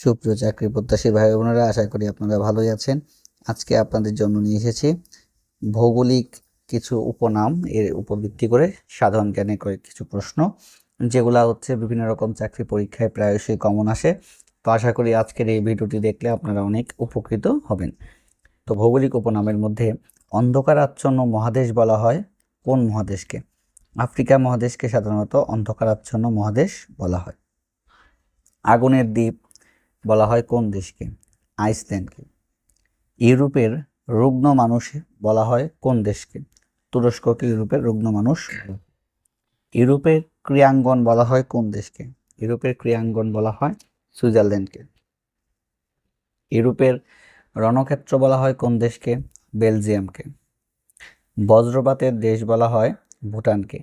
সুপ্রিয় চাকরি প্রত্যাশী ভাই বোনেরা, আশা করি আপনারা ভালোই আছেন। আজকে আপনাদের জন্য নিয়ে এসেছি ভৌগোলিক কিছু উপনাম, এর উপর ভিত্তি করে সাধারণ জ্ঞানে কয়েক কিছু প্রশ্ন, যেগুলা হচ্ছে বিভিন্ন রকম চাকরি পরীক্ষায় প্রায়শই কমন আসে। তো আশা করি আজকের এই ভিডিওটি দেখলে আপনারা অনেক উপকৃত হবেন। তো ভৌগোলিক উপনামের মধ্যে অন্ধকার আচ্ছন্ন মহাদেশ বলা হয়। কোন মহাদেশকে? আফ্রিকা মহাদেশকে সাধারণত অন্ধকার আচ্ছন্ন মহাদেশ বলা হয়। আগুনের দ্বীপ বলা হয় কোন দেশকে? আইসল্যান্ডকে। ইউরোপের রুগ্ন মানুষ বলা হয় কোন দেশকে? তুরস্ককে ইউরোপের রুগ্ন মানুষ। ইউরোপের ক্রিয়াঙ্গন বলা হয় কোন দেশকে? ইউরোপের ক্রিয়াঙ্গন বলা হয় সুইজারল্যান্ডকে। ইউরোপের রণক্ষেত্র বলা হয় কোন দেশকে? বেলজিয়ামকে। বজ্রপাতের দেশ বলা হয় ভুটানকে।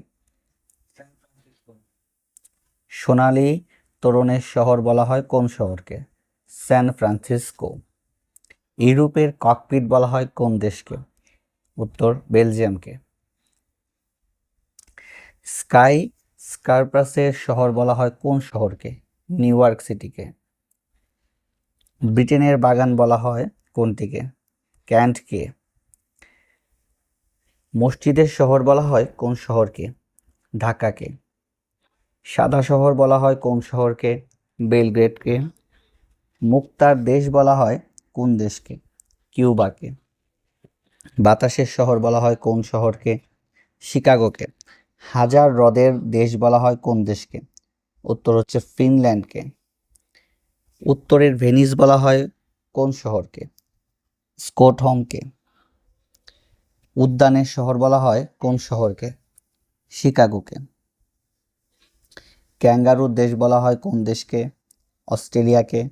সোনালী তরুণের শহর বলা হয় কোন শহরকে? San Francisco. ইউরোপের ককপিট বলা হয় কোন দেশকে? উত্তর, বেলজিয়ামকে। স্কাই স্কারপ্রাসের শহর বলা হয় কোন শহরকে? নিউ ইয়র্ক সিটিকে। ব্রিটেনের বাগান বলা হয় কোনটিকে? ক্যান্টকে। মসজিদের শহর বলা হয় কোন শহরকে? ঢাকাকে। সাদা শহর বলা হয় কোন শহরকে? বেলগ্রেডকে। মুক্তার দেশ বলা হয় কোন দেশকে? কিউবাকে। বাতাসের শহর বলা হয় কোন শহরকে? শিকাগোকে। হাজার হ্রদের দেশ বলা হয় কোন দেশকে? উত্তর হচ্ছে ফিনল্যান্ডকে। উত্তরের ভেনিস বলা হয় কোন শহরকে? স্কটহোমকে। উদ্যানের শহর বলা হয় কোন শহরকে? শিকাগোকে। ক্যাঙ্গারুর দেশ বলা হয় কোন দেশকে? অস্ট্রেলিয়াকে।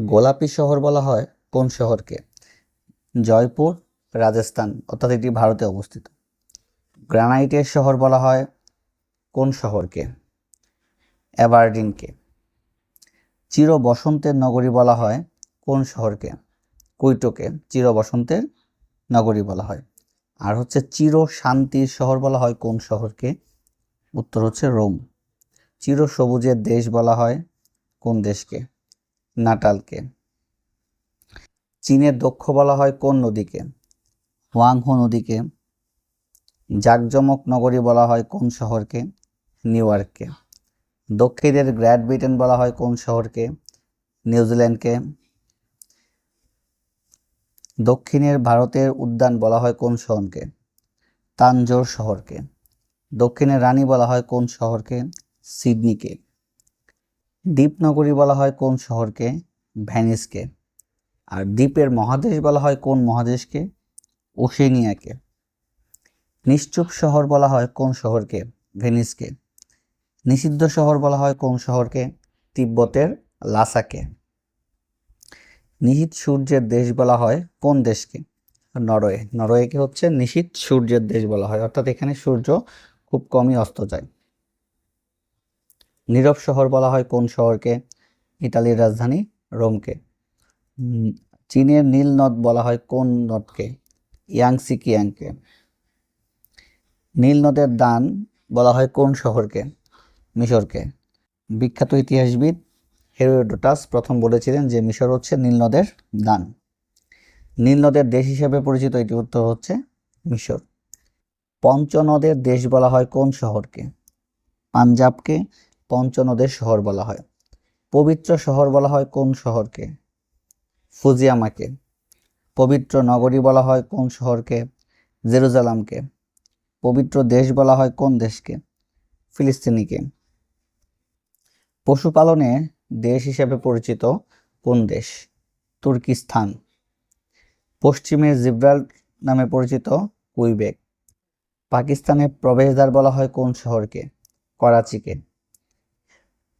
গোলাপি শহর বলা হয় কোন শহরকে? জয়পুর, রাজস্থান, অর্থাৎ এটি ভারতে অবস্থিত। গ্রানাইটের শহর বলা হয় কোন শহরকে? অ্যাবার্ডিনকে চির বসন্তের নগরী বলা হয় কোন শহরকে? কুইটোকে চির বসন্তের নগরী বলা হয়। আর হচ্ছে চির শান্তির শহর বলা হয় কোন শহরকে? উত্তর হচ্ছে রোম। চির সবুজের দেশ বলা হয় কোন দেশকে? নাটালকে। চীনের দক্ষ বলা হয় কোন নদীকে? হোয়াংহো নদীকে। জাকজমক নগরী বলা হয় কোন শহরকে? নিউ ইয়র্ককে। দক্ষিণের গ্র্যাড ব্রিটেন বলা হয় কোন শহরকে? নিউজিল্যান্ডকে। দক্ষিণের ভারতের উদ্যান বলা হয় কোন শহরকে? তানজোর শহরকে। দক্ষিণের রানী বলা হয় কোন শহরকে? সিডনিকে। দ্বীপনগরী বলা হয় কোন শহরকে? ভ্যানিসকে আর দ্বীপের মহাদেশ বলা হয় কোন মহাদেশকে? ওশেনিয়াকে। নিশ্চুপ শহর বলা হয় কোন শহরকে? ভেনিসকে। নিষিদ্ধ শহর বলা হয় কোন শহরকে? তিব্বতের লাসাকে। নিহিত সূর্যের দেশ বলা হয় কোন দেশকে? নরওয়ে। নরওয়েকে হচ্ছে নিশীত সূর্যের দেশ বলা হয়। অর্থাৎ এখানে সূর্য খুব কমই অস্ত যায়। নীরব শহর বলা হয় কোন শহরকে? ইতালির রাজধানী রোমকে। চীনের নীল নদ বলা হয় কোন নদকে? ইয়াংসি কিয়াংকে নীল নদের দান বলা হয় কোন শহরকে? মিশরকে। বিখ্যাত ইতিহাসবিদ হেরোডোটাস প্রথম বলেছিলেন যে মিশর হচ্ছে নীল নদের দান। নীল নদের দেশ হিসেবে পরিচিত এটি উত্তর হচ্ছে মিশর। পঞ্চনদের দেশ বলা হয় কোন শহরকে? পাঞ্জাবকে পঞ্চনদের শহর বলা হয়। পবিত্র শহর বলা হয় কোন শহরকে? ফুজিয়ামাকে। পবিত্র নগরী বলা হয় কোন শহরকে? জেরুজালামকে। পবিত্র দেশ বলা হয় কোন দেশকে? ফিলিস্তিনিকে। পশুপালনে দেশ হিসেবে পরিচিত কোন দেশ? তুর্কিস্তান। পশ্চিমে জিব্রাল নামে পরিচিত কুইবেক। পাকিস্তানের প্রবেশদ্বার বলা হয় কোন শহরকে? করাচিকে।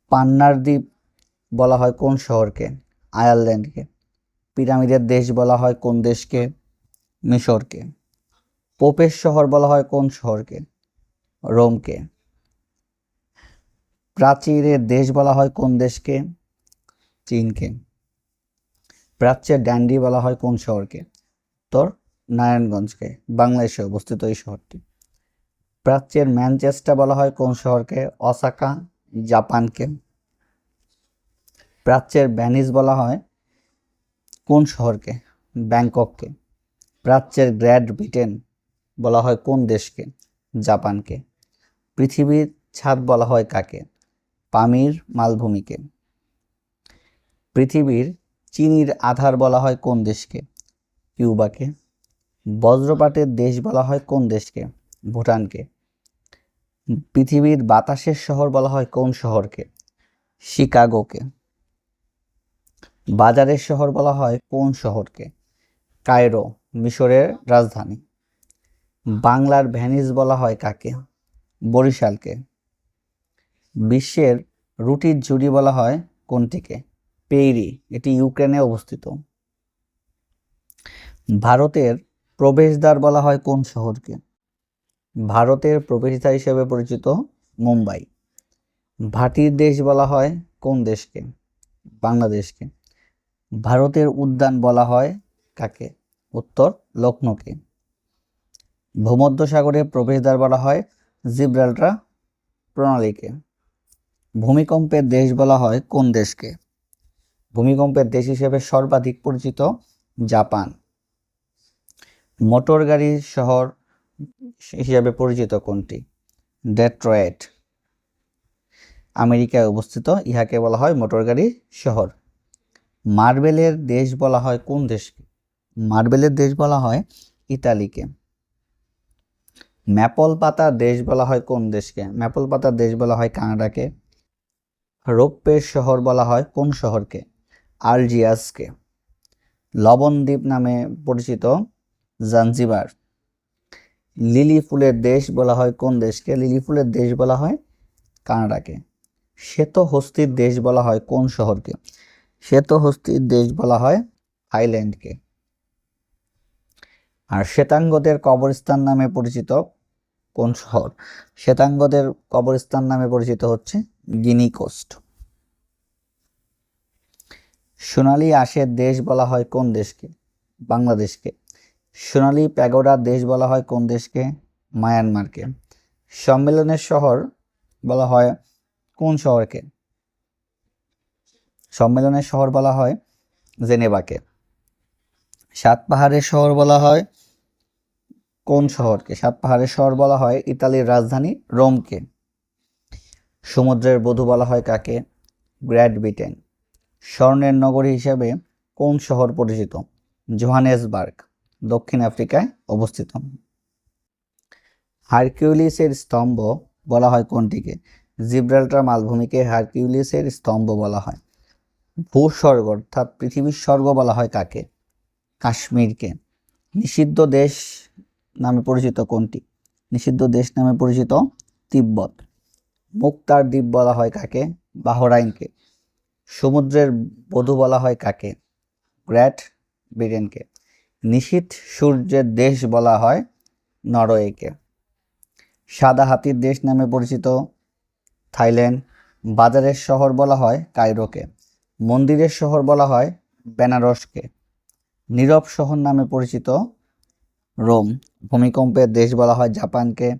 পান্নার দ্বীপ বলা হয় কোন শহরকে? আয়ারল্যান্ডকে। পিরামিডের দেশ বলা হয় কোন দেশকে? মিশরকে। পোপের শহর বলা হয় কোন শহরকে? রোমকে। প্রাচীরের দেশ বলা হয় কোন দেশকে? চীনকে। প্রাচ্যের ড্যান্ডি বলা হয় কোন শহরকে? উত্তর নারায়ণগঞ্জকে, বাংলাদেশে অবস্থিত এই শহরটি। প্রাচ্যের ম্যানচেস্টার বলা হয় কোন শহরকে? অসাকা জাপানকে। প্রাচ্যের ভ্যানিস বলা হয় কোন শহরকে? ব্যাংকককে। প্রাচ্যের গ্র্যাড ব্রিটেন বলা হয় কোন দেশকে? জাপানকে। পৃথিবীর ছাদ বলা হয় কাকে? পামির মালভূমিকে। পৃথিবীর চিনির আধার বলা হয় কোন দেশকে? কিউবাকে। বজ্রপাতের দেশ বলা হয় কোন দেশকে? ভুটানকে। পৃথিবীর বাতাসের শহর বলা হয় কোন শহরকে? শিকাগোকে। বাজারের শহর বলা হয় কোন শহরকে? কায়রো, মিশরের রাজধানী। বাংলার ভ্যানিস বলা হয় কাকে? বরিশালকে। বিশ্বের রুটির ঝুড়ি বলা হয় কোনটিকে? পেইরি, এটি ইউক্রেনে অবস্থিত। ভারতের প্রবেশদ্বার বলা হয় কোন শহরকে? ভারতের প্রবেশদ্বার হিসেবে পরিচিত মুম্বাই। ভাটির দেশ বলা হয় কোন দেশকে? বাংলাদেশকে। ভারতের উদ্যান বলা হয় কাকে? উত্তর, লক্ষ্ণৌকে। ভূমধ্যসাগরের প্রবেশদ্বার বলা হয় জিব্রাল্টার প্রণালীকে। ভূমিকম্পের দেশ বলা হয় কোন দেশকে? ভূমিকম্পের দেশ হিসেবে সর্বাধিক পরিচিত জাপান। মোটর গাড়ির শহর হিসেবে পরিচিত কোনটি? ডেট্রয়েট। আমেরিকায় অবস্থিত, ইহাকে বলা হয় মোটর গাড়ি শহর। মার্বেলের দেশ বলা হয় কোন দেশকে? মার্বেলের দেশ বলা হয় ইতালিকে। ম্যাপল পাতার দেশ বলা হয় কোন দেশকে? ম্যাপল পাতার দেশ বলা হয় কানাডাকে। রৌপ্যের শহর বলা হয় কোন শহরকে? আলজিয়াসকে লবণদ্বীপ নামে পরিচিত জাঞ্জিবার। লিলি ফুলের দেশ বলা হয় কোন দেশকে? লিলি ফুলের দেশ বলা হয় কানাডাকে। শ্বেত হস্তির দেশ বলা হয় কোন শহরকে? শ্বেত হস্তির দেশ বলা হয় থাইল্যান্ডকে। আর শ্বেতাঙ্গদের কবরস্থান নামে পরিচিত কোন শহর? শ্বেতাঙ্গদের কবরস্থান নামে পরিচিত হচ্ছে গিনি কোস্ট। সোনালী আশের দেশ বলা হয় কোন দেশকে? বাংলাদেশকে। সোনালী প্যাগোডার দেশ বলা হয় কোন দেশকে? মায়ানমারকে। সম্মেলনের শহর বলা হয় কোন শহরকে? সম্মেলনের শহর বলা হয় জেনেভাকে। সাত পাহাড়ের শহর বলা হয় কোন শহরকে? সাত পাহাড়ের শহর বলা হয় ইতালির রাজধানী রোমকে। সমুদ্রের বধূ বলা হয় কাকে? Great Britain. স্বর্ণের নগরী হিসেবে কোন শহর পরিচিত? জোহানেসবার্গ। দক্ষিণ আফ্রিকায় অবস্থিত। হারকিউলিসের স্তম্ভ বলা হয় কোনটিকে? জিব্রাল্টার মালভূমিকে হারকিউলিসের স্তম্ভ বলা হয়। ভূস্বর্গ অর্থাৎ পৃথিবীর স্বর্গ বলা হয় কাকে? কাশ্মীরকে। নিষিদ্ধ দেশ নামে পরিচিত কোনটি? নিষিদ্ধ দেশ নামে পরিচিত তিব্বত। মুক্তার দ্বীপ বলা হয় কাকে? বাহরাইনকে। সমুদ্রের বধূ বলা হয় কাকে? গ্র্যাট ব্রিটেনকে। নিশীথ সূর্যের দেশ বলা হয় নরওয়েকে। সাদা হাতির দেশ নামে পরিচিত। থাইল্যান্ড বাজারের শহর বলা হয় কায়রোকে। মন্দিরের শহর বলা হয় বেনারসকে। নীরব শহর নামে পরিচিত। রোম ভূমিকম্পের দেশ বলা হয় জাপানকে।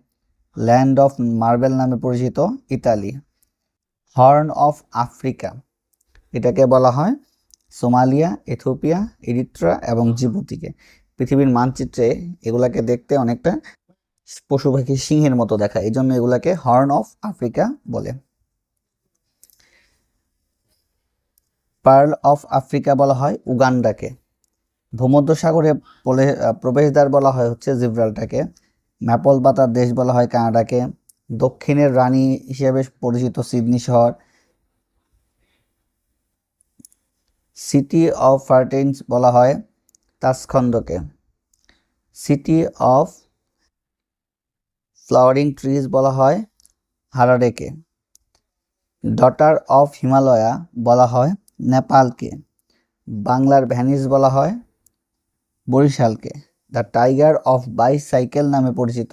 ল্যান্ড অফ মার্বেল নামে পরিচিত ইতালি। Horn of Africa. এটাকে বলা হয় সোমালিয়া, ইথিওপিয়া, ইরিত্রা এবং জিবুতিকে। পৃথিবীর মানচিত্রে এগুলাকে দেখতে অনেকটা পশু পাখি সিংহের মতো দেখায় এই জন্য এগুলাকে হর্ন অফ আফ্রিকা বলে। পার্ল অফ আফ্রিকা বলা হয় উগান্ডাকে। ভূমধ্যসাগরে প্রবেশদ্বার বলা হয় হচ্ছে জিব্রালটাকে। ম্যাপল পাতার দেশ বলা হয় কানাডাকে। দক্ষিণের রানী হিসেবে পরিচিত সিডনি শহর। সিটি অফ ফার্টেন্স বলা হয় তাসখন্দকে। সিটি অফ ফ্লাওয়ারিং ট্রিজ বলা হয় হারারেকে। ডটার অফ হিমালয়া বলা হয় নেপালকে। বাংলার ভ্যানিস বলা হয় বরিশালকে। দ্য টাইগার অফ বাইসাইকেল নামে পরিচিত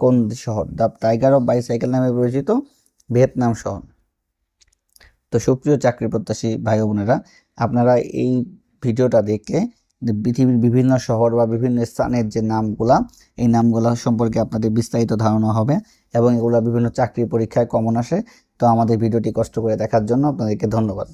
কোন শহর? দ্য টাইগার অফ বাইসাইকেল নামে পরিচিত ভিয়েতনাম শহর। তো সুপ্রিয় চাকরি প্রত্যাশী ভাই বোনেরা আপনারা এই ভিডিওটা দেখে পৃথিবীর বিভিন্ন শহর বা বিভিন্ন স্থানের যে নামগুলা, এই নামগুলো সম্পর্কে আপনাদের বিস্তারিত ধারণা হবে এবং এগুলো বিভিন্ন চাকরি পরীক্ষায় কমন আসে। তো আমাদের ভিডিওটি কষ্ট করে দেখার জন্য আপনাদেরকে ধন্যবাদ।